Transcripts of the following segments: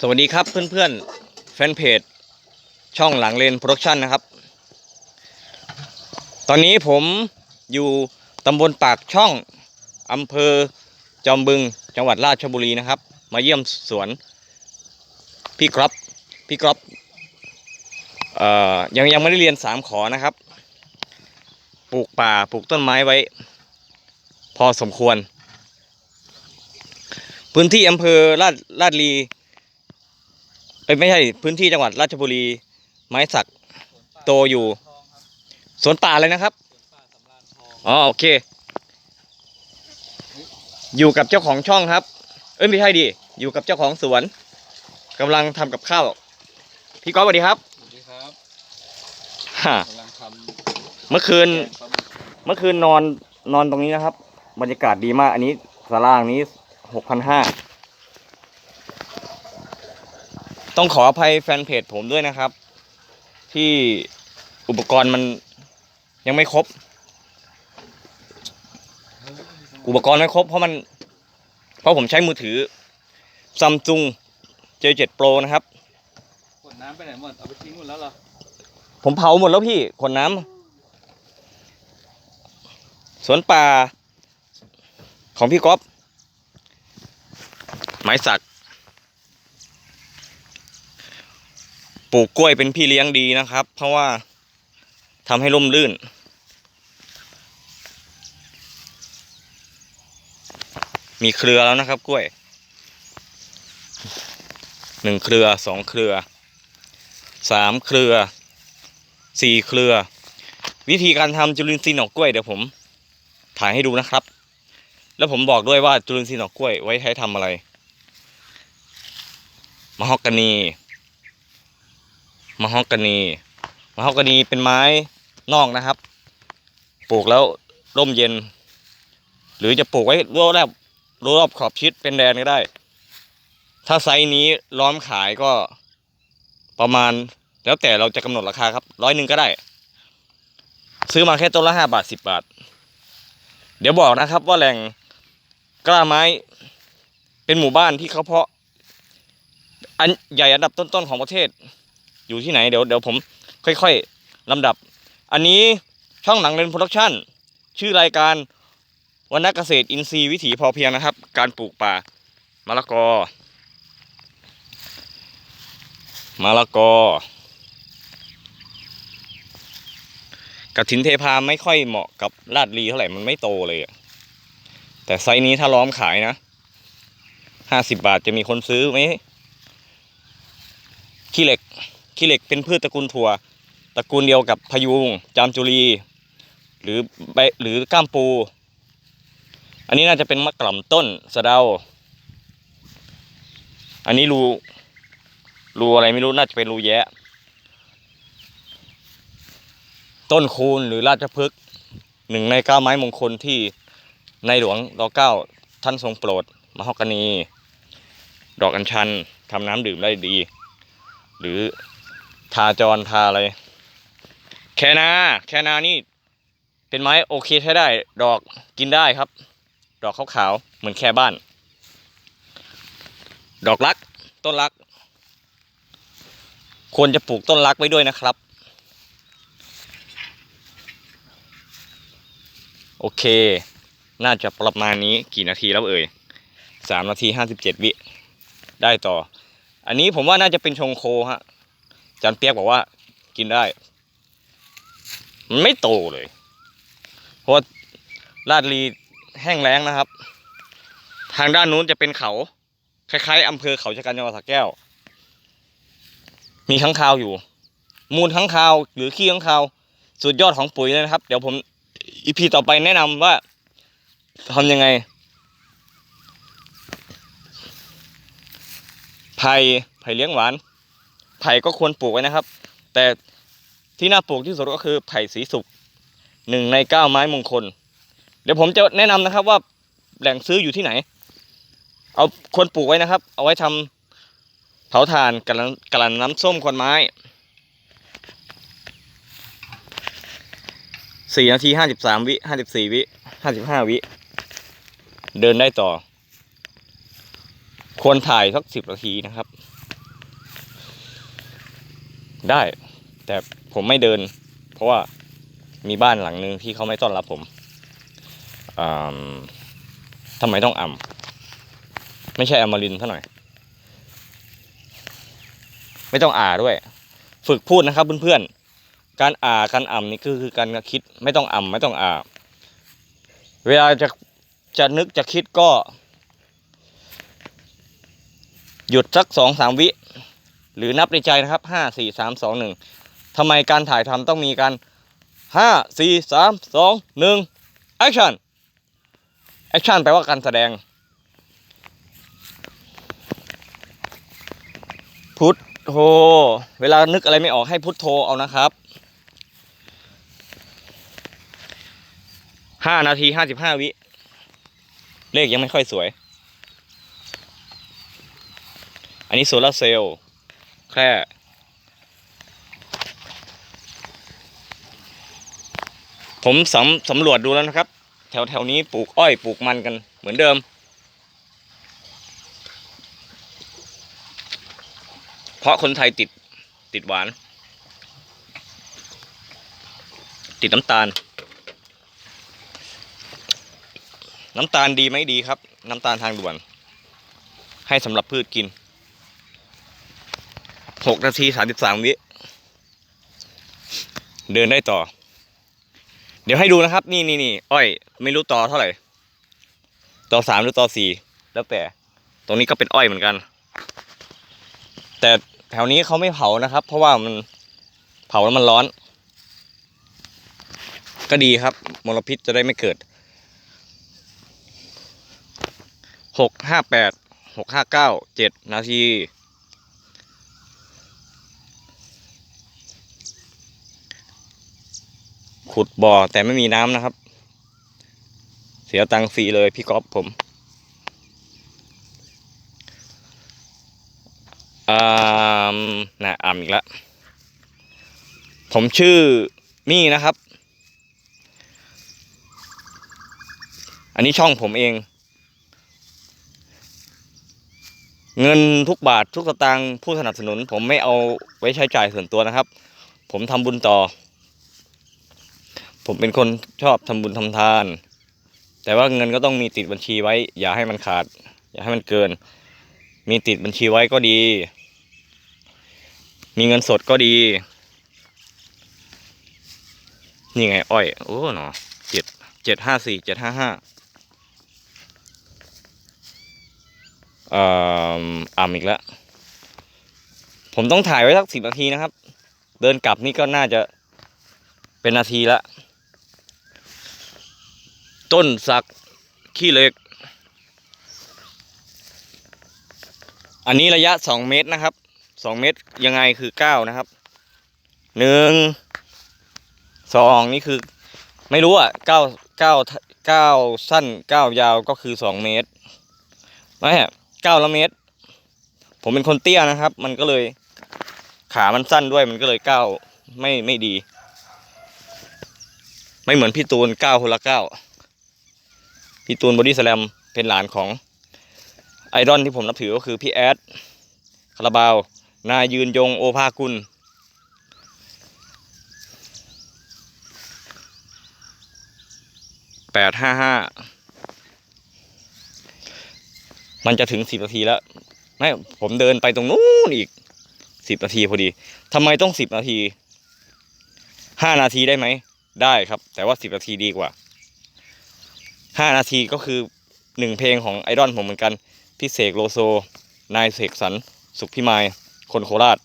สวัสดีครับเพื่อนๆ แฟนเพจ ช่องหลังเลนโปรดักชันนะครับ ตอนนี้ผมอยู่ตำบลปากช่องอำเภอจอมบึงจังหวัดราชบุรีนะครับ มาเยี่ยมสวน พี่กรอบพี่กรอบเอ่อยังยังไม่ได้เรียนสามขอนะครับ ปลูกป่าปลูกต้นไม้ไว้ พอสมควร พื้นที่อำเภอลาดลาดลีเอ้ยไม่ใช่พื้นที่จังหวัดราชบุรี ไม้สักโตอยู่สวนป่าเลยนะครับอ๋อโอเค อยู่กับเจ้าของช่องครับ เอ้ยไม่ใช่ดิอยู่กับเจ้าของสวนกำลังทำกับข้าวพี่ก๊อฟสวัสดีครับสวัสดีครับฮ่ากำลังทเมื่อคืนำแกงปลาหมึกเมื่อคืนนอนนอนตรงนี้นะครับ บรรยากาศดีมาก อันนี้สาราหลังนี้ หกพันห้าต้องขออภัยแฟนเพจผมด้วยนะครับ ที่อุปกรณ์มันยังไม่ครบ อุปกรณ์ไม่ครบ เพราะมัน เพราะผมใช้มือถือซัมซุง J7 Pro นะครับ ขวดน้ำไปไหนหมด เอาไปทิ้งหมดแล้วเหรอ ผมเผาหมดแล้วพี่ขวดน้ำสวนป่า ของพี่ก๊อฟ ไม้สัก ปลูกกล้วยเป็นพี่เลี้ยงดีนะครับ เพราะว่าทำให้ร่มรื่น มีเครือแล้วนะครับ กล้วยหนึ่งเครือสองเครือสามเครือสี่เครือ วิธีการทำจุลินทรีย์หนอกกล้วยเดี๋ยวผมถ่ายให้ดูนะครับ แล้วผมบอกด้วยว่าจุลินทรีย์หน่อกล้วยไว้ใช้ทำอะไร มะฮอกกานีมะฮอกกานีมะฮอกกานีเป็นไม้นอกนะครับ ปลูกแล้วร่มเย็น หรือจะปลูกไว้รอบรอบรอบขอบชิดเป็นแดนก็ได้ ถ้าไซส์นี้ล้อมขายก็ประมาณแล้วแต่เราจะกำหนดราคาครับร้อยหนึ่งก็ได้ ซื้อมาแค่ต้นละห้าบาทสิบบาท เดี๋ยวบอกนะครับว่าแหล่งกล้าไม้ เป็นหมู่บ้านที่เขาเพาะ อันใหญ่อันดับต้นๆของประเทศ อยู่ที่ไหนเดี๋ยวเดี๋ยวผมค่อยๆลำดับ อันนี้ช่องหนังเรนโปรดักชั่นชื่อรายการวันนักเกษตรอินทรีย์วิถีพอเพียงนะครับ การปลูกป่ามะละกอมะละกอกระถินเทพาไม่ค่อยเหมาะกับลาดลีเท่าไหร่มันไม่โตเลยแต่ไซส์นี้ถ้าล้อมขายนะห้าสิบบาทจะมีคนซื้อไหม ขี้เหล็กขี้เหล็กเป็นพืชตระกูลถั่ว ตระกูลเดียวกับพยุง จามจุรี หรือใบหรือก้ามปู อันนี้น่าจะเป็นมะกล่ำต้นสะเดา อันนี้รูรูอะไรไม่รู้น่าจะเป็นรูแยะ ต้นคูณหรือราชพฤกษ์หนึ่งในเก้าไม้มงคลที่ในหลวงรอเก้าท่านทรงโปรดมหอกนี ดอกอัญชันทำน้ำดื่มได้ดี หรือทาจรทาอะไร แคนาแคนานี่ เป็นไม้โอเคใช้ได้ ดอกกินได้ครับ ดอกขาวๆเหมือนแค่บ้าน ดอกรัก ต้นรัก ควรจะปลูกต้นรักไว้ด้วยนะครับ โอเค น่าจะประมาณนี้กี่นาทีแล้วเอ่ยสามนาทีห้าสิบเจ็ดวิ ได้ต่อ อันนี้ผมว่าน่าจะเป็นชงโคฮะจันเปียกบอกว่า กินได้ มันไม่โตเลย เพราะลาดลีแห้งแล้งนะครับ ทางด้านนู้นจะเป็นเขา คล้ายๆอำเภอเขาชะกันจังหวัดสระแก้ว มีข้างคาวอยู่ มูลข้างคาว หรือขี้ข้างคาว สุดยอดของปุ๋ยเลยนะครับ เดี๋ยวผมอีพีต่อไปแนะนำว่าทำยังไง ไผ่ไผ่เลี้ยงหวาน ไผ่ก็ควรปลูกไว้นะครับ แต่ที่น่าปลูกที่สุดก็คือไผ่สีสุกหนึ่งในเก้าไม้มงคล เดี๋ยวผมจะแนะนำนะครับว่าแหล่งซื้ออยู่ที่ไหน เอาควรปลูกไว้นะครับ เอาไว้ทำเผาถ่านกลั่นกลั่นน้ำส้มควันไม้สี่นาทีห้าสิบสามวิห้าสิบสี่วิห้าสิบห้าวิ เดินได้ต่อ ควรถ่ายสักสิบนาทีนะครับ ได้ แต่ผมไม่เดิน เพราะว่ามีบ้านหลังหนึ่งที่เขาไม่ต้อนรับผมอ่าทำไมต้องอ่ำไม่ใช่อมรินเทร์ซะหน่อย ไม่ต้องอ่าด้วย ฝึกพูดนะครับเพื่อนๆ การอ่าการอ่ำนี่คือคือการคิด ไม่ต้องอ่ำไม่ต้องอ่า เวลาจะจะนึกจะคิดก็ หยุดสักสองสามวิ หรือนับในใจนะครับห้าสี่สามสองหนึ่งทำไมการถ่ายทำต้องมีการห้าสี่สามสองหนึ่งแอคชั่นแอคชั่นแปลว่าการแสดงพุทโธเวลานึกอะไรไม่ออกให้พุทโธเอานะครับห้านาทีห้าสิบห้าวิ เลขยังไม่ค่อยสวย อันนี้โซลาร์เซลล์แค่ผมสำสำรวจดูแล้วนะครับ แถวแถวนี้ปลูกอ้อยปลูกมันกันเหมือนเดิม เพราะคนไทยติดติดหวาน ติดน้ำตาล น้ำตาลดีไหมดีครับ น้ำตาลทางด่วน ให้สำหรับพืชกิน หกนาทีสามสิบสามวิเดินได้ต่อ เดี๋ยวให้ดูนะครับ นี่นี่นี่อ้อย ไม่รู้ต่อเท่าไหร่ต่อสามหรือต่อสี่แล้วแต่ ตรงนี้ก็เป็นอ้อยเหมือนกัน แต่แถวนี้เขาไม่เผานะครับ เพราะว่ามันเผาแล้วมันร้อน ก็ดีครับ มลพิษจะได้ไม่เกิดหกห้าแปดหกห้าเก้าเจ็ดนาที ขุดบ่อแต่ไม่มีน้ำนะครับ เสียตังค์ฟรีเลยพี่ก๊อฟผมอ่านะอ่ำอีกแล้วผมชื่อมี่นะครับ อันนี้ช่องผมเอง เงินทุกบาททุกสตางค์ผู้สนับสนุน ผมไม่เอาไว้ใช้จ่ายส่วนตัวนะครับ ผมทำบุญต่อ ผมเป็นคนชอบทำบุญทำทาน แต่ว่าเงินก็ต้องมีติดบัญชีไว้ อย่าให้มันขาด อย่าให้มันเกิน มีติดบัญชีไว้ก็ดี มีเงินสดก็ดี นี่ไง อ้อย โอ้หนอเจ็ดเจ็ดห้าสี่เจ็ดห้าห้าอ่ออ่ำอีกแล้ว ผมต้องถ่ายไว้สักสิบนาทีนะครับ เดินกลับนี่ก็น่าจะเป็นนาทีละ ต้นสักขี้เหล็ก อันนี้ระยะสองเมตรนะครับสองเมตรยังไงคือเก้านะครับหนึ่งสองนี่คือ ไม่รู้อะเก้าเก้าเก้าสั้นเก้ายาวก็คือสองเมตรไม่ฮะเก้าละเมตร ผมเป็นคนเตี้ยนะครับ มันก็เลยขามันสั้นด้วยมันก็เลยเก้าไม่ไม่ดี ไม่เหมือนพี่ตูนเก้าคนละเก้า พี่ตูนบอดี้สแลมเป็นหลานของไอดอลที่ผมนับถือก็คือพี่แอดคาราบาวนายยืนยงโอภากุล แปดห้าห้า มันจะถึงสิบนาทีแล้ว ไม่ ผมเดินไปตรงนู้นอีกสิบนาทีพอดี ทำไมต้องสิบนาที ห้านาทีได้ไหม ได้ครับ แต่ว่าสิบนาทีดีกว่า ห้านาทีก็คือหนึ่งเพลงของไอดอลผมเหมือนกัน พี่เสกโลโซ นายเสกสรรสุขพิมาย คนโคราช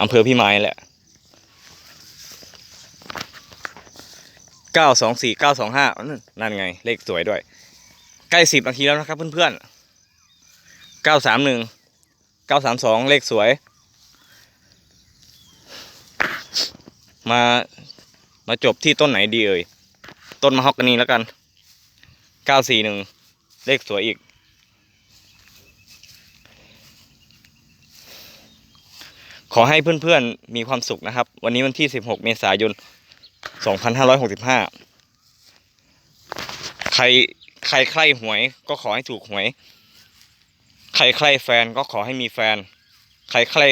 อำเภอพิมายแหละเก้าสองสี่เก้าสองห้านั่นไง เลขสวยด้วย ใกล้สิบนาทีแล้วนะครับเพื่อนๆเก้าสามหนึ่งเก้าสามสองเลขสวย มามาจบที่ต้นไหนดีเอ่ย ต้นมะฮอกกานีแล้วกันเก้าสี่หนึ่งเลขสวยอีก ขอให้เพื่อนๆมีความสุขนะครับ วันนี้วันที่สิบหกเมษายนสองพันห้าร้อยหกสิบห้าใครใครใครหวยก็ขอให้ถูกหวย ใครใครแฟนก็ขอให้มีแฟน ใครใคร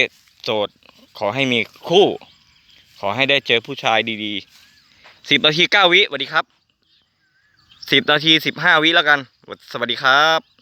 โสดขอให้มีคู่ ขอให้ได้เจอผู้ชายดีๆสิบนาทีเก้าวิสวัสดีครับ สิบนาทีสิบห้าวิแล้วกัน สวัสดีครับ